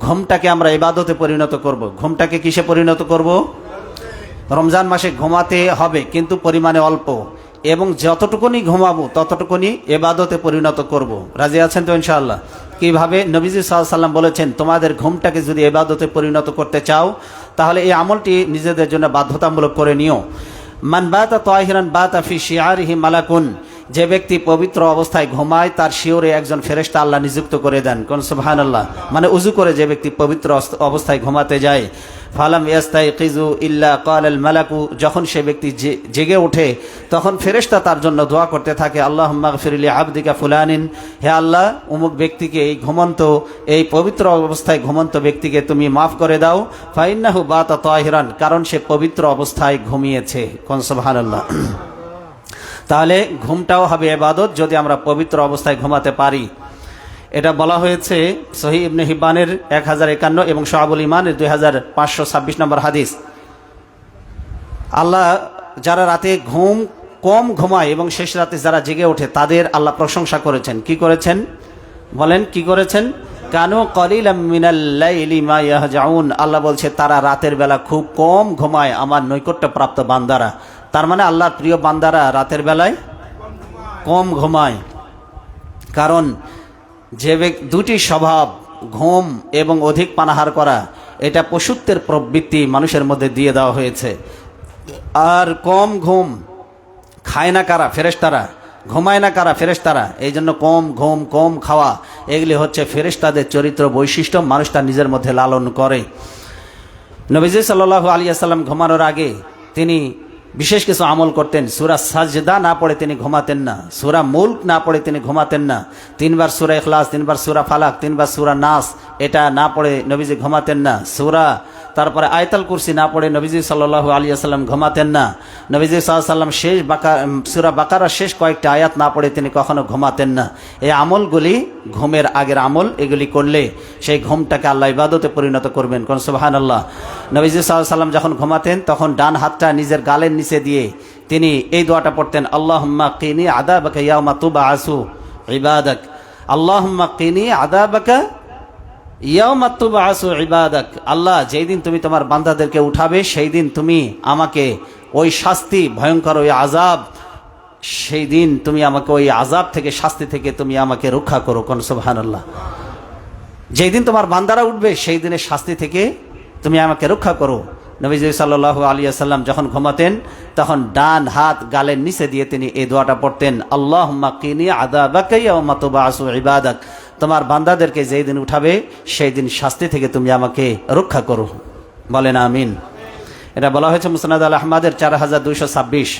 ঘুমটাকে আমরা ইবাদতে পরিণত করব। ঘুমটাকে কিসে পরিণত করব? রমজান মাসে ঘুমাতে হবে, কিন্তু পরিমাণে অল্প। এবং যতটুকুনি ঘুমাবো, ততটুকুনি এবাদতে পরিণত করব। রাজি আছেন তো ইনশাআল্লাহ? কীভাবে? নবীজি সাল্লাম বলেছেন, তোমাদের ঘুমটাকে যদি এবাদতে পরিণত করতে চাও, তাহলে এই আমলটি নিজেদের জন্য বাধ্যতামূলক করে নিও। মান বাতা তাহিরান বাতা ফি শিয়ারিহি মালাকুন। যে ব্যক্তি পবিত্র অবস্থায় ঘুমায়, তার শিওরে একজন ফেরেশতা আল্লাহ নিযুক্ত করে দেন। কোন সুবহান আল্লাহ মানে উজু করে যে ব্যক্তি পবিত্র অবস্থায় ঘুমাতে যায়। ফালাম ইয়াস্তাই কিজু ইল্লা কাল মালাকু। যখন সে ব্যক্তি জেগে ওঠে, তখন ফেরেশতা তার জন্য দোয়া করতে থাকে আল্লাহ মাগফিরলি আবদিকা ফুলানিন। হে আল্লাহ অমুক ব্যক্তিকে এই ঘুমন্ত, এই পবিত্র অবস্থায় ঘুমন্ত ব্যক্তিকে তুমি মাফ করে দাও। ফাইন্নাহু বা তাহিরান। কারণ সে পবিত্র অবস্থায় ঘুমিয়েছে। কোন সুবহানাল্লাহ। তাহলে ঘুমটাও হবে এবাদত যদি আমরা পবিত্র অবস্থায় ঘুমাতে পারি। এটা বলা হয়েছে সহি ইবনে হিব্বানের এক হাজার একান্ন এবং শাহাবুল ইমানের দুই হাজার পাঁচশো ছাব্বিশ নম্বর হাদিস। আল্লাহ যারা রাতে ঘুম কম ঘুমায় এবং শেষ রাতে যারা জেগে ওঠে, তাদের আল্লাহ প্রশংসা করেছেন। কি করেছেন? বলেন, কি করেছেন? কানু কলিল আল্লাহ বলছে, তারা রাতের বেলা খুব কম ঘুমায় আমার নৈকট্যপ্রাপ্ত বান্দারা। তার মানে আল্লাহর প্রিয় বান্দারা রাতের বেলায় কম ঘুমায়। কারণ যে দুটি স্বভাব, ঘুম এবং অধিক পানাহার করা, এটা পশুত্বের প্রবৃত্তি মানুষের মধ্যে দিয়ে দেওয়া হয়েছে। আর কম ঘুম খায় না কারা? ফেরেশতারা। ঘুমায় না কারা? ফেরেশতারা। এই জন্য কম ঘুম, কম খাওয়া, এগুলি হচ্ছে ফেরেশতাদের চরিত্র বৈশিষ্ট্য মানুষ তার নিজের মধ্যে লালন করে। নবীজি সাল্লাহ আলিয়া সাল্লাম ঘুমানোর আগে তিনি বিশেষ কিছু আমল করতেন। সুরা সাজদা না পড়ে তিনি ঘুমাতেন না। সুরা মুল্ক না পড়ে তিনি ঘুমাতেন না। তিনবার সুরা এখলাস তিনবার সুরা ফালাক, তিনবার সুরা নাস, এটা না পড়ে নবীজি ঘুমাতেন না। সুরা তারপরে আয়তাল কুরসি না পড়ে নবীজি আলিয়া সাল্লাম ঘুমাতেন না। নবীজি সাল্লাম শেষ বাকা সুরা বাকারার শেষ কয়েকটা আয়াত না পড়ে তিনি কখনো ঘুমাতেন না। এই আমলগুলি ঘুমের আগের আমল, এগুলি করলে সেই ঘুমটাকে আল্লাহ ইবাদতে পরিণত করবেন। কোন সুবাহান আল্লাহ নবীজি সাল্লাম যখন ঘুমাতেন, তখন ডান হাতটা নিজের গালের নিচে দিয়ে তিনি এই দোয়াটা পড়তেন, আল্লাহম্মা কিনি আদাবাকা ইয়ামা তুবা আসু ইবাদক। আল্লাহম্মা কিনি তুবা আসু ইবাদক, আল্লাহ যেই দিন তুমি তোমার বান্দাদেরকে উঠাবে সেই দিন তুমি আমাকে ওই শাস্তি, ভয়ঙ্কর ওই আজাব সেই দিন তুমি আমাকে ওই আজাব থেকে, শাস্তি থেকে তুমি আমাকে রক্ষা করো, কোন সুবহান আল্লাহ যেই দিন তোমার বান্দারা উঠবে, সেই দিনের শাস্তি থেকে তুমি আমাকে রক্ষা করো। নবীজি সাল্লাহ আলিয়া সাল্লাম যখন ঘুমাতেন, তখন ডান হাত গালের নিচে দিয়ে তিনি এই দোয়াটা পড়তেন আল্লাহ মাকিনি আদা বাকাইয়া আসু ইবাদাক। তোমার বান্দাদেরকে যেই দিন উঠাবে, সেই দিন শাস্তি থেকে তুমি আমাকে রক্ষা করো। বলেন আমিন। এটা বলা হয়েছে মুসনাদ আল আহমাদের চার হাজার দুইশো ছাব্বিশ।